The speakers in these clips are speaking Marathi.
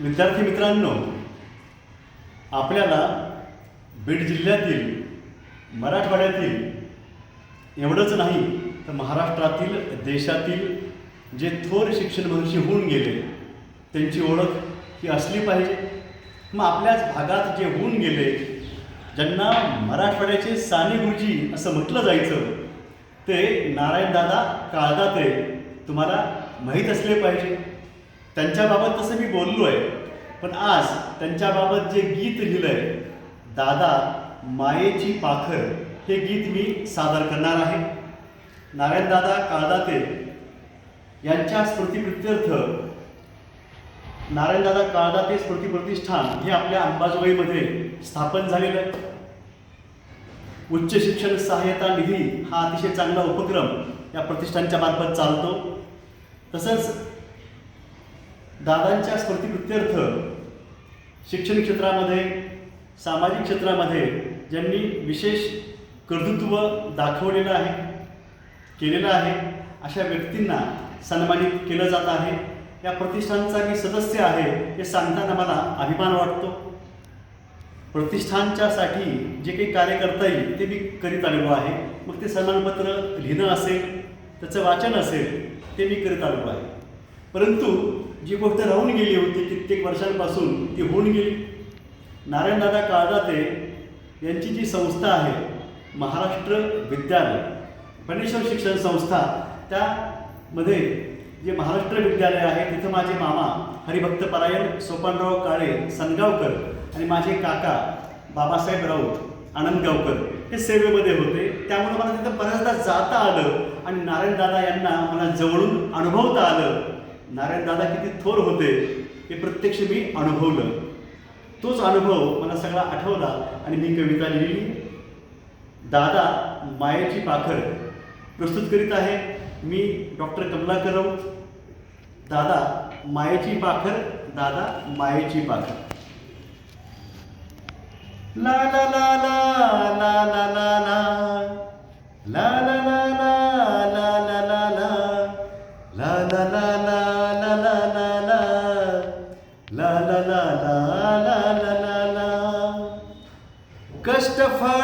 विद्यार्थी मित्रांनो आपल्याला बीड जिल्ह्यातील मराठवाड्यातील एवढंच नाही तर महाराष्ट्रातील देशातील जे थोर शिक्षण महर्षी होऊन गेले त्यांची ओळख ही असली पाहिजे. मग आपल्याच भागात जे होऊन गेले ज्यांना मराठवाड्याचे साने गुरुजी असं म्हटलं जायचं ते नारायणदादा काळदाते तुम्हाला माहीत असले पाहिजे. त्यांच्याबाबत तसं मी बोललो आहे पण आज त्यांच्याबाबत जे गीत लिहिलं आहे दादा मायेची पाखर हे गीत मी सादर करणार आहे. नारायणदादा काळदाते यांच्या स्मृतिप्रित्यर्थ नारायणदादा काळदाते स्मृती प्रतिष्ठान हे आपल्या अंबाजोगाईमध्ये स्थापन झालेलं आहे. उच्च शिक्षण सहाय्यता निधी हा अतिशय चांगला उपक्रम या प्रतिष्ठानच्या मार्फत चालतो. तसंच दादांच्या स्मृतिप्रित्यर्थ शिक्षण क्षेत्रामध्ये सामाजिक क्षेत्रामध्ये ज्यांनी विशेष कर्तृत्व दाखवलेलं आहे केलेलं आहे अशा व्यक्तींना सन्मानित केलं जात आहे. या प्रतिष्ठानचा मी सदस्य आहे हे सांगताना मला अभिमान वाटतो. प्रतिष्ठानच्यासाठी जे काही कार्य करता येईल ते मी करीत आलेलो आहे. मग ते सन्मानपत्र लिहिणं असेल त्याचं वाचन असेल ते मी करीत आलेलो आहे. परंतु जी गोष्ट राहून गेली होती कित्येक वर्षांपासून ती होऊन गेली. नारायणदादा काळदाते यांची जी संस्था आहे महाराष्ट्र विद्यालय फणेश्वर शिक्षण संस्था त्यामध्ये जे महाराष्ट्र विद्यालय आहे तिथं माझे मामा हरिभक्त परायण सोपानराव काळे सनगावकर आणि माझे काका बाबासाहेब राऊत आनंदगावकर हे सेवेमध्ये होते. त्यामुळे मला तिथं बऱ्याचदा जाता आलं आणि नारायणदादा यांना मला जवळून अनुभवता आलं. नारायण दादा किती थोर होते हे प्रत्यक्ष मी अनुभवलं. तोच अनुभव मला सगळा आठवला आणि मी कविता लिहिली. दादा मायेची पाखर प्रस्तुत करीत आहे. मी डॉक्टर कमलाकर राऊत. दादा मायेची पाखर दादा मायेची पाखर. ला ला ला ला ला ला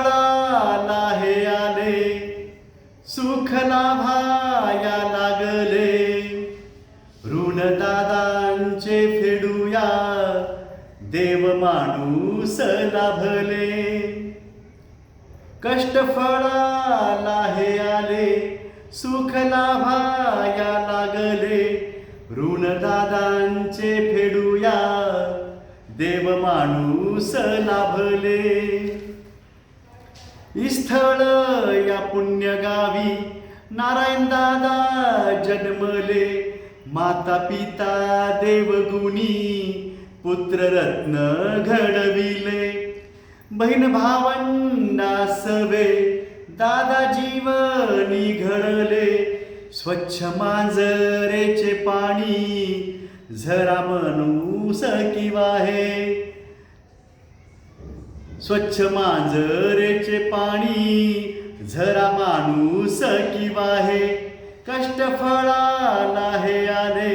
कष्ट हे आले. सुख लाभाया लागले. ऋण दादांचे फेडूया. देव माणूस लाभले. कष्ट फळाला हे आले. सुख लाभाया लागले. ऋण दादांचे फेडूया. देव माणूस लाभले. स्थळ या पुण्यगावी. नारायण दादा जन्मले माता पिता देवगुणी पुत्ररत्न घडविले. बहीण भावंडा सवे दादा जीवनी घडले. स्वच्छ मांजरेचे पाणी झरा म्हणू किंवा हे. स्वच्छ मांजरेचे पाणी झरा माणूस किंवा हे कष्ट फळाला हे आले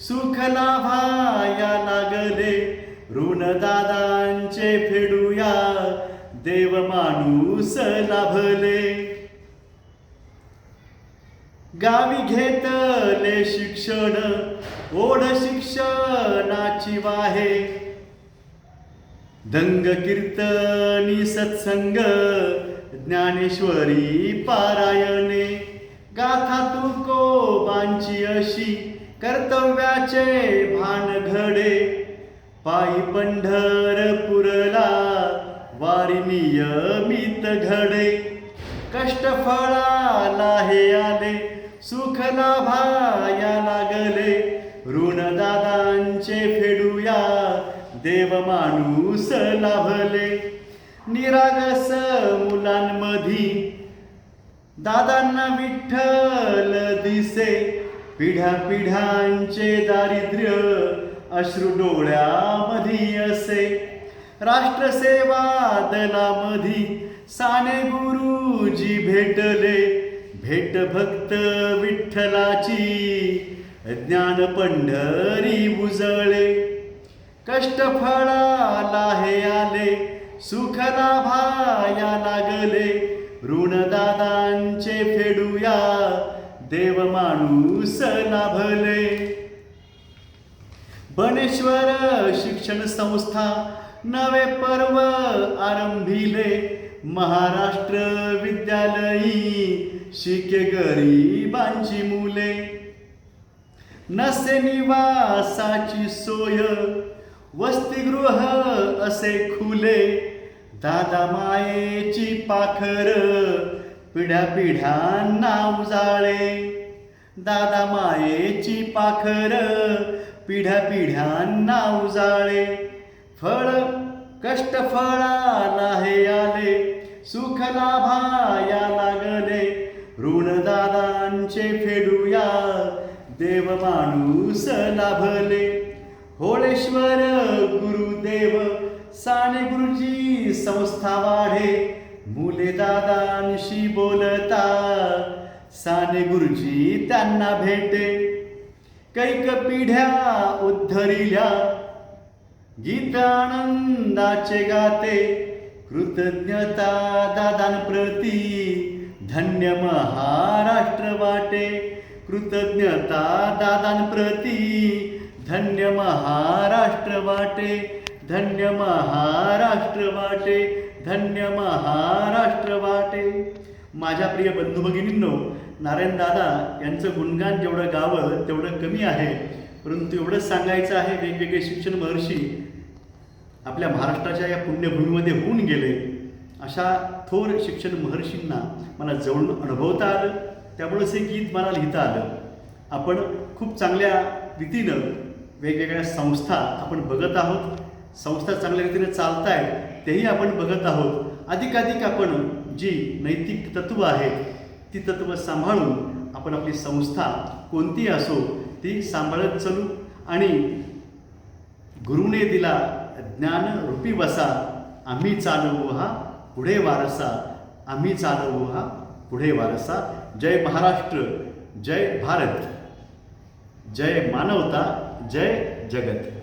सुख लाभाया लागले. ऋण दादांचे फेडूया देव माणूस लाभले. गावी घेतले शिक्षण ओढ शिक्षणाची वाहे. दंग कीर्तनी सत्संग ज्ञानेश्वरी पारायणे. गाथा तुकोबांची अशी कर्तव्याचे भान घडे. पायी पंढरपुरला वारी नियमित घडे. कष्ट फळाला हे आले सुख लाभाया लागले. ऋण दादांचे देव माणूस लाभले. निरागस मुलांमधी दादांना विठ्ठल दिसे. पिढ्या पिढ्यांचे दारिद्र्य अश्रू डोळ्यामधी असे. राष्ट्रसेवा दलामधी साने गुरुजी भेटले. भेट भक्त विठ्ठलाची ज्ञान पंढरी उजळे कष्ट फळाला हे आले सुखलाभाया लागले. ऋणदादांचे फेडूया देव माणूस लाभले. बनेश्वर शिक्षण संस्था नवे पर्व आरंभिले. महाराष्ट्र विद्यालयी शिके गरीबांची मुले. नसे निवासाची सोय वसतिगृह असे खुले दादा मायेची पाखर पिढ्या पिढ्यांना उजाळे. दादा मायेची पाखर पिढ्या पिढ्यांना उजाळे. फळ कष्ट फळाला हे आले सुख लाभाया लागले. ऋण दादांचे फेडूया देव माणूस लाभले. होळेश्वर गुरुदेव साने गुरुजी संस्था वाढे मुले दादांशी बोलता साने गुरुजी त्यांना भेटे कैक पिढ्या उद्धरिल्या गीत आनंदाचे गाते कृतज्ञता दादांप्रती धन्य महाराष्ट्र वाटे कृतज्ञता दादांप्रती धन्य महाराष्ट्र वाटे धन्य महाराष्ट्र वाटे धन्य महाराष्ट्र वाटे. माझ्या प्रिय बंधू भगिनींनो नारायण दादा यांचं गुणगान जेवढं गावं तेवढं कमी आहे. परंतु एवढंच सांगायचं आहे वेगवेगळे शिक्षण महर्षी आपल्या महाराष्ट्राच्या या पुण्यभूमीमध्ये होऊन गेले. अशा थोर शिक्षण महर्षींना मला जवळून अनुभवता आलं. त्यामुळंच हे गीत मला लिहिता आलं. आपण खूप चांगल्या रीतीनं वेगवेगळ्या संस्था आपण बघत आहोत. संस्था चांगल्या रीतीने चालत आहेत तेही आपण बघत आहोत. अधिकाधिक आपण जी नैतिक तत्त्व आहेत ती तत्त्व सांभाळून आपण आपली संस्था कोणती असो ती सांभाळत चलू. आणि गुरुने दिला ज्ञान रूपी वसा आम्ही चालवू हा पुढे वारसा आम्ही चालवू हा पुढे वारसा. जय महाराष्ट्र जय भारत. जय मानवता जय जगत।